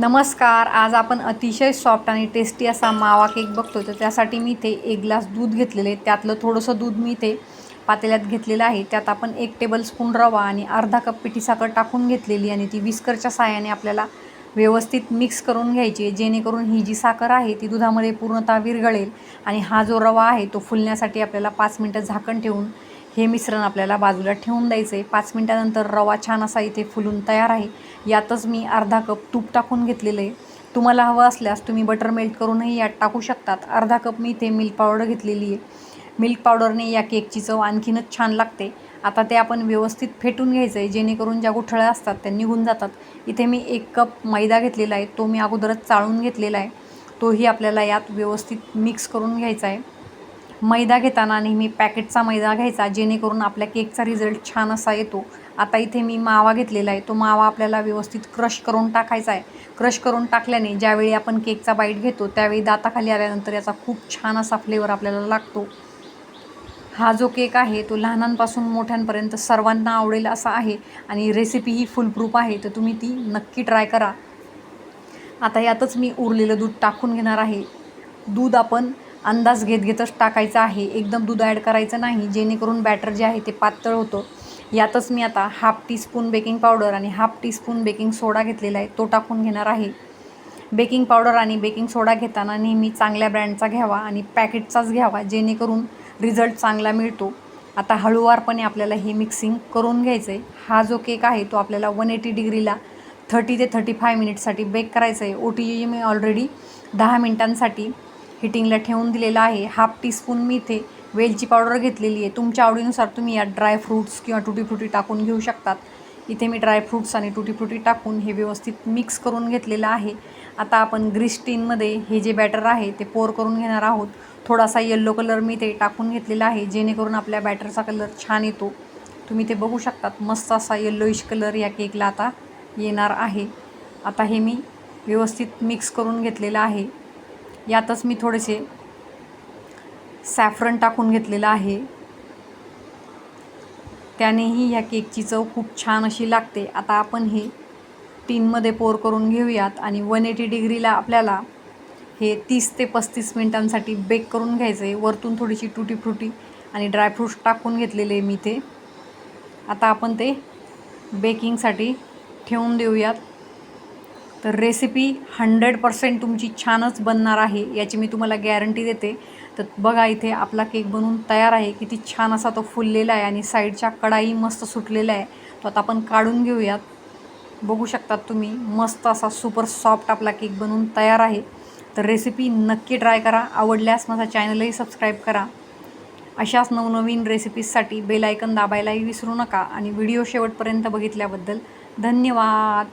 नमस्कार आज आपण अतिशय सॉफ्ट आणि टेस्टी असा मावा केक बघतो तर त्यासाठी मी इथे एक ग्लास दूध घेतलेले आहे. त्यातलं थोडंसं दूध मी इथे पातेल्यात घेतलेलं आहे. त्यात आपण एक टेबलस्पून रवा आणि अर्धा कप पिठी साखर टाकून घेतलेली आणि ती विस्करच्या साह्याने आपल्याला व्यवस्थित मिक्स करून घ्यायची आहे. जेणेकरून ही जी साखर आहे ती दुधामध्ये पूर्णतः विरघळेल आणि हा जो रवा आहे तो फुलण्यासाठी आपल्याला पाच मिनटं झाकण ठेवून हे मिश्रण आपल्याला बाजूला ठेवून द्यायचं आहे पाच मिनटानंतर रवा छान असा इथे फुलून तयार आहे. यातच मी अर्धा कप तूप टाकून घेतलेलं आहे. तुम्हाला हवं असल्यास तुम्ही बटर मेल्ट करूनही यात टाकू शकतात. अर्धा कप मी इथे मिल्क पावडर घेतलेली आहे. मिल्क पावडरने या केकची चव आणखीनच छान लागते. आता ते आपण व्यवस्थित फेटून घ्यायचं आहे जेणेकरून ज्या गुठळ्या असतात त्या निघून जातात. इथे मी एक कप मैदा घेतलेला आहे. तो मी अगोदरच चाळून घेतलेला आहे. तोही आपल्याला यात व्यवस्थित मिक्स करून घ्यायचा आहे. मैदा घेताना नेहमी पॅकेटचा मैदा घ्यायचा जेणेकरून आपल्या केकचा रिझल्ट छान असा येतो. आता इथे मी मावा घेतलेला आहे. तो मावा आपल्याला व्यवस्थित क्रश करून टाकायचा आहे. क्रश करून टाकल्याने ज्यावेळी आपण केकचा बाईट घेतो त्यावेळी दाताखाली आल्यानंतर याचा खूप छान असा फ्लेवर आपल्याला लागतो. हा जो केक आहे तो लहानांपासून मोठ्यांपर्यंत सर्वांना आवडेल असा आहे आणि रेसिपी ही फुलप्रूफ आहे तर तुम्ही ती नक्की ट्राय करा. आता यातच मी उरलेलं दूध टाकून घेणार आहे. दूध आपण अंदाज घेत घेतच टाकायचं आहे. एकदम दूध ॲड करायचं नाही. जेणेकरून बॅटर जे आहे ते पातळ होतं. यातच मी आता हाफ टीस्पून बेकिंग पावडर आणि हाफ टीस्पून बेकिंग सोडा घेतलेला आहे. तो टाकून घेणार आहे. बेकिंग पावडर आणि बेकिंग सोडा घेताना नेहमी चांगल्या ब्रँडचा घ्यावा आणि पॅकेटचाच घ्यावा जेणेकरून रिझल्ट चांगला मिळतो. आता हळूवारपणे आपल्याला हे मिक्सिंग करून घ्यायचं आहे हा जो केक आहे तो आपल्याला वन एटी डिग्रीला थर्टी ते थर्टी फाय मिनिटसाठी बेक करायचं आहे ओ टी जी मी ऑलरेडी दहा मिनटांसाठी हिटिंगला ठेवून दिलेला आहे. हाफ टीस्पून मी इथे वेलची पावडर घेतलेली आहे. तुमच्या आवडीनुसार तुम्ही यात ड्रायफ्रूट्स किंवा टुटी फ्रुटी टाकून घेऊ शकतात. इथे मी ड्रायफ्रूट्स आणि टुटी फ्रुटी टाकून हे व्यवस्थित मिक्स करून घेतलेलं आहे. आता आपण ग्रीस टीनमध्ये हे जे बॅटर आहे ते पोर करून घेणार आहोत. थोडासा येल्लो कलर मी ते टाकून घेतलेला आहे जेणेकरून आपल्या बॅटरचा कलर छान येतो. तुम्ही ते बघू शकतात मस्त असा येल्लोइश कलर या केकला आता येणार आहे. आता हे मी व्यवस्थित मिक्स करून घेतलेलं आहे. यातच मी थोडेसे सॅफ्रन टाकून घेतलेलं आहे. त्यानेही ह्या केकची चव खूप छान अशी लागते. आता आपण हे टीनमध्ये पोर करून घेऊयात आणि वन एटी डिग्रीला आपल्याला हे तीस ते पस्तीस मिनटांसाठी बेक करून घ्यायचं आहे. वरतून थोडीशी टुटी फ्रुटी आणि ड्रायफ्रूट्स टाकून घेतलेले मी ते आता आपण ते बेकिंगसाठी ठेवून देऊयात. तर रेसिपी हंड्रेड पर्सेंट तुमची छानच बनणार आहे याची मी तुम्हाला गॅरंटी देते. तर बघा इथे आपला केक बनवून तयार आहे किती छान असा तो फुललेला आहे आणि साईडच्या कडाई मस्त सुटलेला आहे. तो आता आपण काढून घेऊयात. बघू शकतात तुम्ही मस्त असा सुपर सॉफ्ट आपला केक बनवून तयार आहे. तर रेसिपी नक्की ट्राय करा आवडल्यास माझा चॅनलही सबस्क्राईब करा. अशाच नवनवीन रेसिपीजसाठी बेल आयकन दाबायलाही विसरू नका आणि व्हिडिओ शेवटपर्यंत बघितल्याबद्दल धन्यवाद.